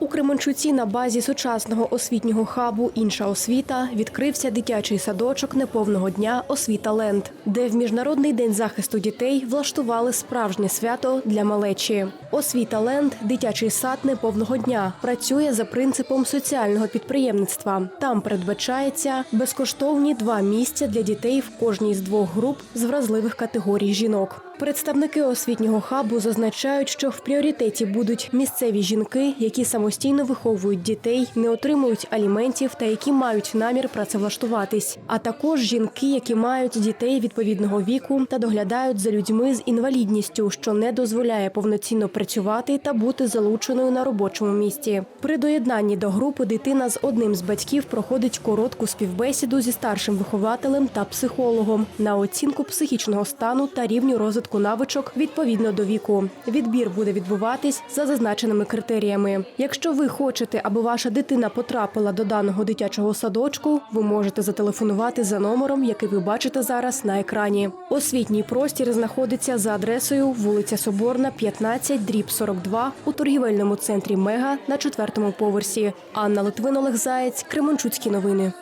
У Кременчуці на базі сучасного освітнього хабу Інша освіта відкрився дитячий садочок неповного дня Освіта Ленд, де в міжнародний день захисту дітей влаштували справжнє свято для малечі. Освіта Ленд дитячий сад неповного дня працює за принципом соціального підприємництва. Там передбачається безкоштовні два місця для дітей в кожній з двох груп з вразливих категорій жінок. Представники освітнього хабу зазначають, що в пріоритеті будуть місцеві жінки, які самостійно виховують дітей, не отримують аліментів та які мають намір працевлаштуватись, а також жінки, які мають дітей відповідного віку та доглядають за людьми з інвалідністю, що не дозволяє повноцінно працювати та бути залученою на робочому місці. При доєднанні до групи дитина з одним з батьків проходить коротку співбесіду зі старшим вихователем та психологом на оцінку психічного стану та рівню розвитку навичок відповідно до віку. Відбір буде відбуватись за зазначеними критеріями. Якщо ви хочете, аби ваша дитина потрапила до даного дитячого садочку, ви можете зателефонувати за номером, який ви бачите зараз на екрані. Освітній простір знаходиться за адресою вулиця Соборна, 15, дріб 42 у торгівельному центрі Мега на четвертому поверсі. Анна Литвин, Олег Заєць, Кременчуцькі новини.